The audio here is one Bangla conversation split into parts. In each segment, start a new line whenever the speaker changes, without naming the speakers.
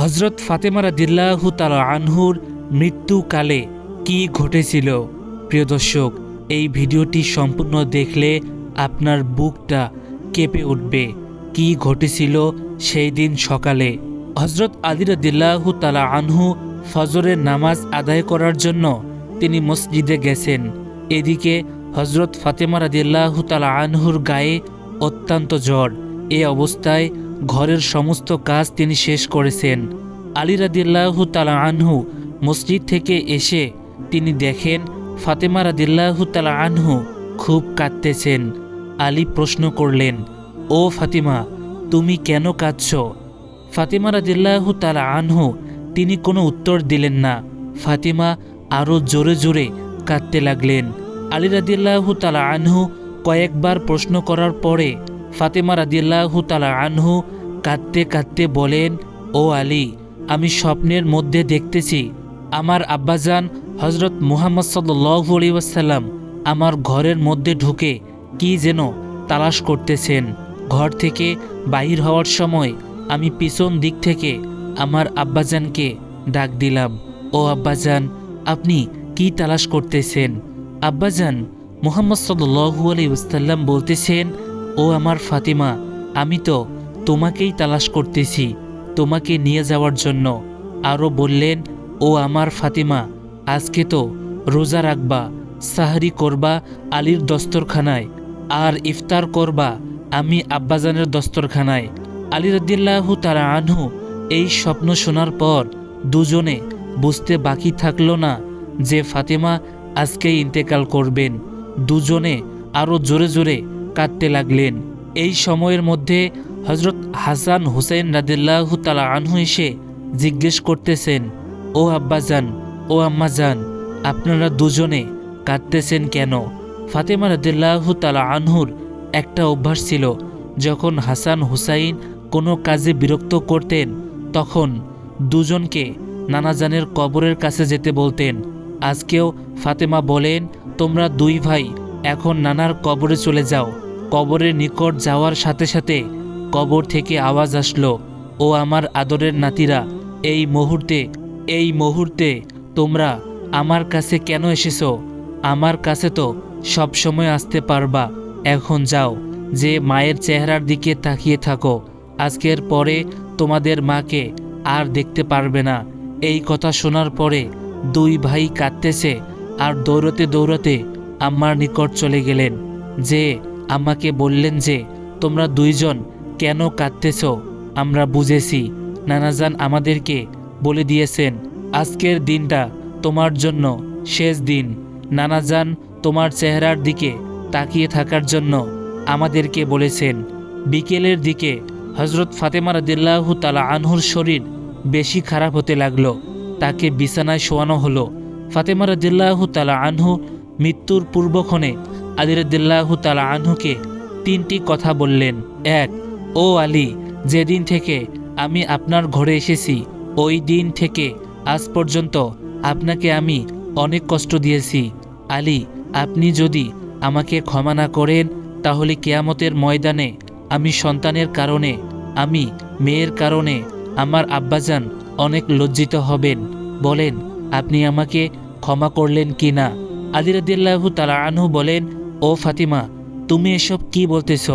হজরত ফাতেমারা দিল্লাহু তালা আনহুর মৃত্যুকালে কি ঘটেছিল? প্রিয় দর্শক, এই ভিডিওটি সম্পূর্ণ দেখলে আপনার বুকটা কেঁপে উঠবে। কি ঘটেছিল সেই দিন সকালে? হজরত আদিরা দিল্লাহু তালা আনহু ফজরের নামাজ আদায় করার জন্য তিনি মসজিদে গেছেন। এদিকে হজরত ফাতেমা রাদিল্লাহু তালা আনহুর গায়ে অত্যন্ত জ্বর। এ অবস্থায় ঘরের সমস্ত কাজ তিনি শেষ করেছেন। আলী রাদিল্লাহু তালা আনহু মসজিদ থেকে এসে তিনি দেখেন ফাতেমা রাদিল্লাহু তালা আনহু খুব কাঁদতেছেন। আলী প্রশ্ন করলেন, ও ফাতিমা, তুমি কেন কাঁদছ? ফাতিমা রাদিল্লাহু তালা আনহু তিনি কোনো উত্তর দিলেন না। ফাতিমা আরও জোরে জোরে কাঁদতে লাগলেন। আলী রাদিল্লাহু তালা আনহু কয়েকবার প্রশ্ন করার পরে ফাতেমা রাদিল্লাহু তালা আনহু কাঁদতে কাঁদতে বলেন, ও আলী, আমি স্বপ্নের মধ্যে দেখতেছি। আমার আব্বাজান হজরত মুহাম্মদ সাল্লু আলী ওয়াসাল্লাম আমার ঘরের মধ্যে ঢুকে কি যেন তালাশ করতেছেন। ঘর থেকে বাহির হওয়ার সময় আমি পিছন দিক থেকে আমার আব্বাজানকে ডাক দিলাম, ও আব্বাজান, আপনি কি তালাশ করতেছেন? আব্বাজান মোহাম্মদ সাল্লু আলী ওসাল্লাম বলতেছেন ও আমার ফাতিমা, আমি তো তোমাকেই তালাশ করতেছি, তোমাকে নিয়ে যাওয়ার জন্য। আরও বললেন, ও আমার ফাতিমা, আজকে তো রোজা রাখবা, সাহারি করবা আলীর দস্তরখানায়, আর ইফতার করবা আমি আব্বাজানের দস্তরখানায়। আলী রদ্দিল্লাহু তারা আনহু এই স্বপ্ন শোনার পর দুজনে বুঝতে বাকি থাকল না যে ফাতেমা আজকে ইন্তেকাল করবেন। দুজনে আরও জোরে জোরে কাঁদতে লাগলেন। এই সময়ের মধ্যে হজরত হাসান হুসেন রাদিল্লাহু তালা আনহু এসে জিজ্ঞেস করতেছেন, ও আব্বাজান ও আম্মাজান আপনারা দুজনে কাঁদতেছেন কেন? ফাতেমা রাদিল্লাহু তালা আনহুর একটা অভ্যাস ছিল, যখন হাসান হুসাইন কোনো কাজে বিরক্ত করতেন, তখন দুজনকে নানাজানের কবরের কাছে যেতে বলতেন। আজকেও ফাতেমা বলেন, তোমরা দুই ভাই, এখন নানার কবরে চলে যাও। কবরের নিকট যাওয়ার সাথে সাথে কবর থেকে আওয়াজ আসলো, ও আমার আদরের নাতিরা, এই মুহূর্তে এই মুহূর্তে তোমরা আমার কাছে কেন এসেছ? আমার কাছে তো সব সময় আসতে পারবা। এখন যাও, যে মায়ের চেহারার দিকে তাকিয়ে থাকো। আজকের পরে তোমাদের মাকে আর দেখতে পারবে না। এই কথা শোনার পরে দুই ভাই কাঁদতেছে আর দৌড়তে দৌড়তে আম্মার নিকট চলে গেলেন। যে আমাকে বললেন যে, তোমরা দুইজন কেন কাঁদতেছ? আমরা বুঝেছি। নানাজান আমাদেরকে বলে দিয়েছেন, আজকের দিনটা তোমার জন্য শেষ দিন। নানাজান তোমার চেহারার দিকে তাকিয়ে থাকার জন্য আমাদেরকে বলেছেন। বিকেলের দিকে হজরত ফাতেমা রাদিল্লাহু তালা আনহুর শরীর বেশি খারাপ হতে লাগল। তাকে বিছানায় শোয়ানো হলো। ফাতেমা রাদিল্লাহু তালা আনহু মৃত্যুর পূর্বক্ষণে আদিরদ্দিল্লাহু তালা আনহুকে তিনটি কথা বললেন। এক, ও আলী, যেদিন থেকে আমি আপনার ঘরে এসেছি, ওই দিন থেকে আজ পর্যন্ত আপনাকে আমি অনেক কষ্ট দিয়েছি। আলী, আপনি যদি আমাকে ক্ষমা না করেন, তাহলে কেয়ামতের ময়দানে আমি সন্তানের কারণে, আমি মেয়ের কারণে আমার আব্বাজান অনেক লজ্জিত হবেন। বলেন, আপনি আমাকে ক্ষমা করলেন কি না আদিরাদিল্লাহু তালা আনহু বলেন ও ফাতিমা, তুমি এসব কি বলতেছ?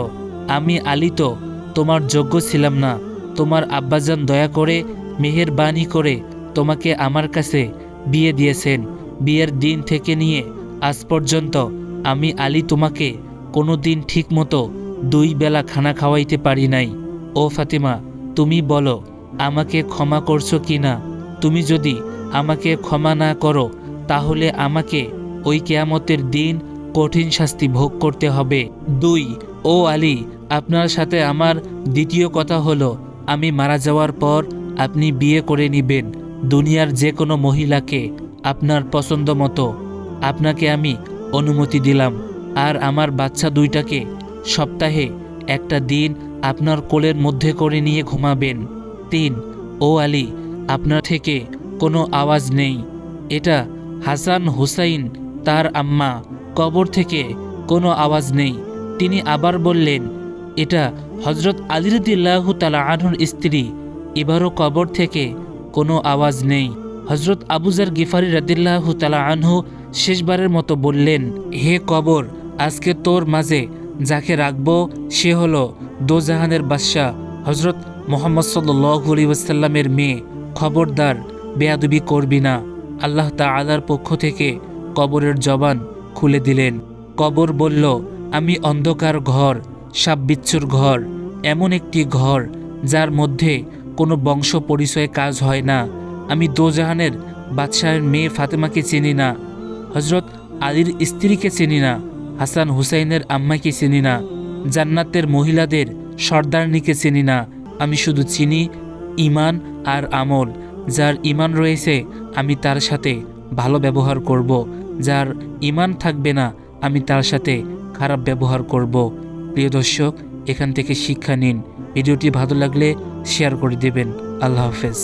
আমি আলী তো তোমার যোগ্য ছিলাম না। তোমার আব্বাজান দয়া করে, মেহেরবানি করে তোমাকে আমার কাছে বিয়ে দিয়েছেন। বিয়ের দিন থেকে নিয়ে আজ পর্যন্ত আমি আলী তোমাকে কোনো দিন ঠিক মতো দুই বেলা খানা খাওয়াইতে পারি নাই। ও ফাতিমা, তুমি বলো, আমাকে ক্ষমা করছ কি না? তুমি যদি আমাকে ক্ষমা না করো, তাহলে আমাকে ওই কেয়ামতের দিন কঠিন শাস্তি ভোগ করতে হবে। দুই, ও আলী, আপনার সাথে আমার দ্বিতীয় কথা হলো, আমি মারা যাওয়ার পর আপনি বিয়ে করে নেবেন দুনিয়ার যে কোনো মহিলাকে আপনার পছন্দ মতো। আপনাকে আমি অনুমতি দিলাম। আর আমার বাচ্চা দুইটাকে সপ্তাহে একটা দিন আপনার কোলের মধ্যে করে নিয়ে ঘুমাবেন। তিন, ও আলী, আপনার থেকে কোনো আওয়াজ নেই। এটা হাসান হুসাইন তার আম্মা। কবর থেকে কোনো আওয়াজ নেই। তিনি আবার বললেন, এটা হজরত আলিরুদ্দিল্লাহ তালা আনহুর স্ত্রী। এবারও কবর থেকে কোনো আওয়াজ নেই। হজরত আবুজার গিফারি রাদিল্লাহ তালা আনহু শেষবারের মতো বললেন, হে কবর, আজকে তোর মাঝে যাকে রাখব সে হলো দোজাহানের বাদশাহ হজরত মোহাম্মদ সাল্লি ওয়াসাল্লামের মেয়ে। খবরদার, বেয়াদবি করবি না। আল্লাহ তাআলার পক্ষ থেকে কবরের জবান খুলে দিলেন। কবর বলল, আমি অন্ধকার ঘর সাববিচ্ছুর ঘর, এমন একটি ঘর, যার মধ্যে কোনো বংশ পরিচয়ে কাজ হয় না। আমি দোজাহানের বাদশাহের মেয়ে ফাতেমাকে চিনি না হজরত আলীর স্ত্রীকে চিনি না, হাসান হুসাইনের আম্মাকে চিনি না, জান্নাতের মহিলাদের সর্দারনিকে চিনি না। আমি শুধু চিনি ইমান আর আমল, যার ইমান রয়েছে, আমি তার সাথে ভালো ব্যবহার করব। যার ইমান থাকবে না, আমি তার সাথে খারাপ ব্যবহার করব। প্রিয় দর্শক, এখান থেকে শিক্ষা নিন। ভিডিওটি ভালো লাগলে শেয়ার করে দেবেন। আল্লাহ হাফেজ।